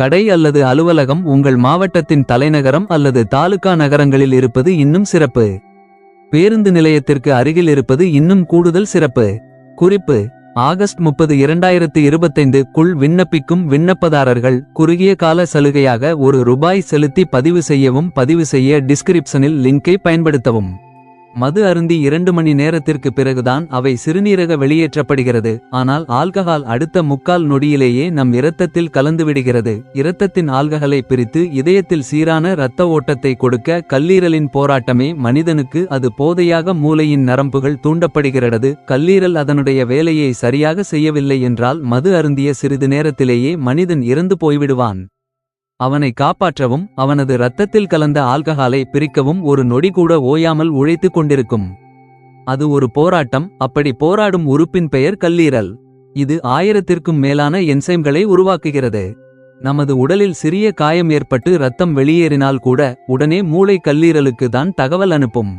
கடை அல்லது அலுவலகம் உங்கள் மாவட்டத்தின் தலைநகரம் அல்லது தாலுகா நகரங்களில் இருப்பது இன்னும் சிறப்பு. பேருந்து நிலையத்திற்கு அருகில் இருப்பது இன்னும் கூடுதல் சிறப்பு. குறிப்பு ஆகஸ்ட் முப்பது இரண்டாயிரத்து இருபத்தைந்து குள் விண்ணப்பிக்கும் விண்ணப்பதாரர்கள் குறுகிய கால சலுகையாக ஒரு ரூபாய் செலுத்தி பதிவு செய்யவும் பதிவு செய்ய டிஸ்கிரிப்ஷனில் லிங்கை பயன்படுத்தவும். மது அருந்தி இரண்டு மணி நேரத்திற்கு பிறகுதான் அவை சிறுநீரக வெளியேற்றப்படுகிறது. ஆனால் ஆல்கஹால் அடுத்த முக்கால் நொடியிலேயே நம் இரத்தத்தில் கலந்துவிடுகிறது. இரத்தத்தின் ஆல்கஹலை பிரித்து இதயத்தில் சீரான இரத்த ஓட்டத்தை கொடுக்க கல்லீரலின் போராட்டமே மனிதனுக்கு அது போதையாக மூளையின் நரம்புகள் தூண்டப்படுகிறது. கல்லீரல் அதனுடைய வேலையை சரியாக செய்யவில்லை என்றால் மது அருந்திய சிறிது நேரத்திலேயே மனிதன் இறந்து போய்விடுவான். அவனை காப்பாற்றவும் அவனது இரத்தத்தில் கலந்த ஆல்கஹாலை பிரிக்கவும் ஒரு நொடி கூட ஓயாமல் உழைத்துக் கொண்டிருக்கும். அது ஒரு போராட்டம் அப்படி போராடும் உறுப்பின் பெயர் கல்லீரல். இது ஆயிரத்திற்கும் மேலான என்சைம்களை உருவாக்குகிறது. நமது உடலில் சிறிய காயம் ஏற்பட்டு ரத்தம் வெளியேறினால் கூட உடனே மூளை கல்லீரலுக்கு தான் தகவல் அனுப்பும்.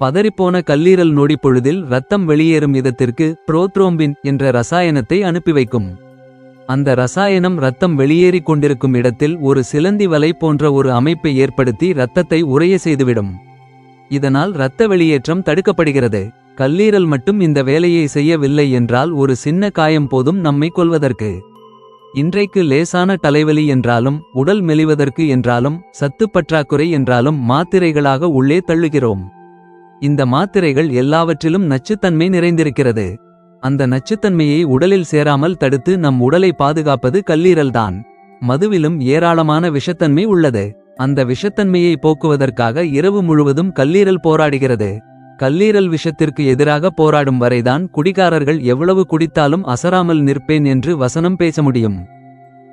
பதறிப்போன கல்லீரல் நொடி பொழுதில் ரத்தம் வெளியேறும் விதத்திற்கு புரோத்ரோம்பின் என்ற ரசாயனத்தை அனுப்பி வைக்கும். அந்த ரசாயனம் ரத்தம் வெளியேறிக் கொண்டிருக்கும் இடத்தில் ஒரு சிலந்தி வலை போன்ற ஒரு அமைப்பை ஏற்படுத்தி இரத்தத்தை உறைய செய்துவிடும். இதனால் இரத்த வெளியேற்றம் தடுக்கப்படுகிறது. கல்லீரல் மட்டும் இந்த வேலையை செய்யவில்லை என்றால் ஒரு சின்ன காயம் போதும் நம்மை கொள்வதற்கு இன்றைக்கு லேசான தலைவலி என்றாலும் உடல் மெலிவதற்கு என்றாலும் சத்து பற்றாக்குறை என்றாலும் மாத்திரைகளாக உள்ளே தள்ளுகிறோம். இந்த மாத்திரைகள் எல்லாவற்றிலும் நச்சுத்தன்மை நிறைந்திருக்கிறது. அந்த நச்சுத்தன்மையை உடலில் சேராமல் தடுத்து நம் உடலை பாதுகாப்பது கல்லீரல்தான். மதுவிலும் ஏராளமான விஷத்தன்மை உள்ளது. அந்த விஷத்தன்மையை போக்குவதற்காக இரவு முழுவதும் கல்லீரல் போராடுகிறது. கல்லீரல் விஷத்திற்கு எதிராக போராடும் வரைதான் குடிகாரர்கள் எவ்வளவு குடித்தாலும் அசராமல் நிற்பேன் என்று வசனம் பேச முடியும்.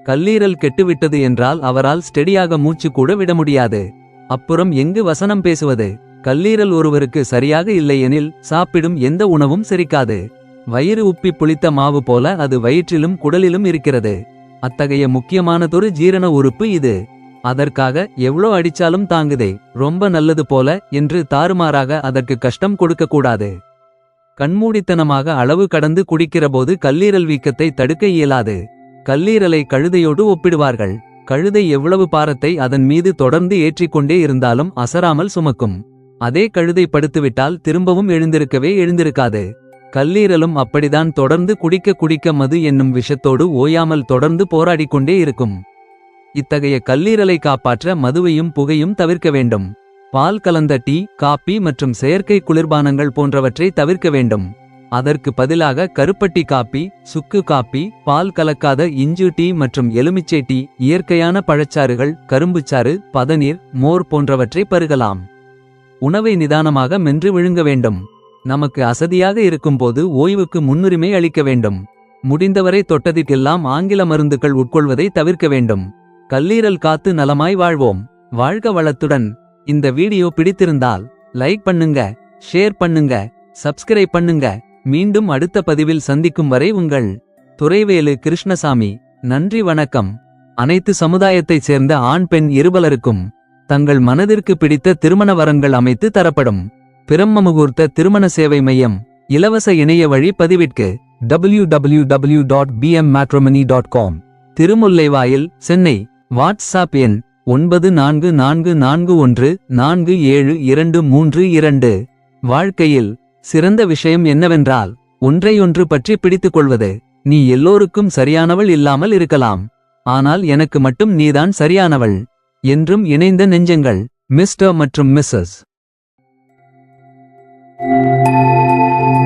கல்லீரல் கெட்டுவிட்டது என்றால் அவரால் ஸ்டெடியாக மூச்சு கூட விட முடியாது. அப்புறம் எங்கு வசனம் பேசுவது? கல்லீரல் ஒருவருக்கு சரியாக இல்லையெனில் சாப்பிடும் எந்த உணவும் செரிக்காது. வயிறு உப்பி புளித்த மாவு போல அது வயிற்றிலும் குடலிலும் இருக்கிறது. அத்தகைய முக்கியமானதொரு ஜீரண உறுப்பு இது. அதற்காக எவ்ளோ அடிச்சாலும் தாங்குதே ரொம்ப நல்லது போல என்று தாறுமாறாக அதற்கு கஷ்டம் கொடுக்கக்கூடாது கண்மூடித்தனமாக அளவு கடந்து குடிக்கிறபோது கல்லீரல் வீக்கத்தை தடுக்க இயலாது. கல்லீரலை கழுதையோடு ஒப்பிடுவார்கள். கழுதை எவ்வளவு பாரத்தை அதன் மீது தொடர்ந்து ஏற்றிக்கொண்டே இருந்தாலும் அசராமல் சுமக்கும். அதே கழுதை படுத்துவிட்டால் திரும்பவும் எழுந்திருக்கவே எழுந்திருக்காது. கல்லீரலும் அப்படிதான் தொடர்ந்து குடிக்க குடிக்க மது என்னும் விஷத்தோடு ஓயாமல் தொடர்ந்து போராடிக்கொண்டே இருக்கும். இத்தகைய கல்லீரலை காப்பாற்ற மதுவையும் புகையும் தவிர்க்க வேண்டும். பால் கலந்த டீ காப்பி மற்றும் செயற்கை குளிர்பானங்கள் போன்றவற்றை தவிர்க்க வேண்டும். அதற்கு பதிலாக கருப்பட்டி காப்பி சுக்கு காப்பி பால் கலக்காத இஞ்சு டீ மற்றும் எலுமிச்சை டீ இயற்கையான பழச்சாறுகள் கரும்புச்சாறு பதநீர் மோர் போன்றவற்றை பருகலாம். உணவை நிதானமாக மென்று விழுங்க வேண்டும். நமக்கு அசதியாக இருக்கும்போது ஓய்வுக்கு முன்னுரிமை அளிக்க வேண்டும். முடிந்தவரை தொட்டதிற்கெல்லாம் ஆங்கில மருந்துகள் உட்கொள்வதை தவிர்க்க வேண்டும். கல்லீரல் காத்து நலமாய் வாழ்வோம். வாழ்க வளத்துடன். இந்த வீடியோ பிடித்திருந்தால் லைக் பண்ணுங்க ஷேர் பண்ணுங்க சப்ஸ்கிரைப் பண்ணுங்க. மீண்டும் அடுத்த பதிவில் சந்திக்கும் வரை உங்கள் துறைவேலு கிருஷ்ணசாமி. நன்றி வணக்கம். அனைத்து சமுதாயத்தைச் சேர்ந்த ஆண் பெண் இருபலருக்கும் தங்கள் மனதிற்கு பிடித்த திருமண வரங்கள் அமைத்து தரப்படும். பிரம்ம முகூர்த்த திருமண சேவை மையம் இலவச இணைய வழி பதிவிற்கு W W W dot dot com Thirumullaivoyal Chennai. WhatsApp எண் ஒன்பது நான்கு நான்கு நான்கு ஒன்று நான்கு ஏழு இரண்டு மூன்று இரண்டு. வாழ்க்கையில் சிறந்த விஷயம் என்னவென்றால் ஒன்றையொன்று பற்றி பிடித்துக் கொள்வது நீ எல்லோருக்கும் சரியானவள் இல்லாமல் இருக்கலாம். ஆனால் எனக்கு மட்டும் நீதான் சரியானவள். என்றும் இணைந்த நெஞ்சங்கள் மிஸ்டர் மற்றும் மிஸ்ஸஸ். Música